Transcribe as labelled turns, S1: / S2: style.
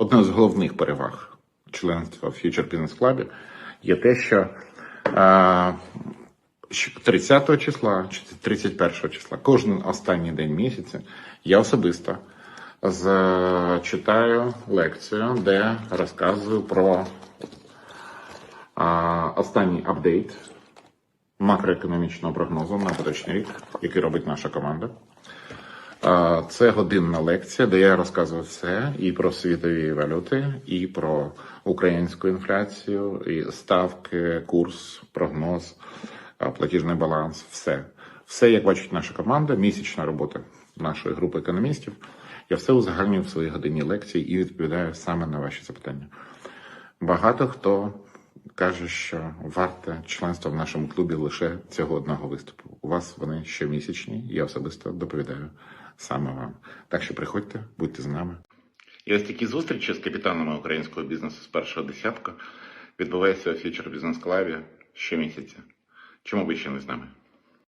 S1: Одна з головних переваг членства в Future Business Club є те, що е, 30 числа чи 31 числа, кожен останній день місяця, я особисто читаю лекцію, де розказую про останній апдейт макроекономічного прогнозу на поточний рік, який робить наша команда. Це годинна лекція, де я розказую все і про світові валюти, і про українську інфляцію, і ставки, курс, прогноз, платіжний баланс, все. Все, як бачить наша команда, місячна робота нашої групи економістів. Я все узагальнюю в своїй годині лекції і відповідаю саме на ваші запитання. Багато хто каже, що варте членство в нашому клубі лише цього одного виступу. У вас вони щомісячні, я особисто доповідаю саме вам. Так що приходьте, будьте з нами. І ось такі зустрічі з капітанами українського бізнесу з першого десятка відбуваються у Future бізнес Club щомісяця. Чому ви ще не з нами?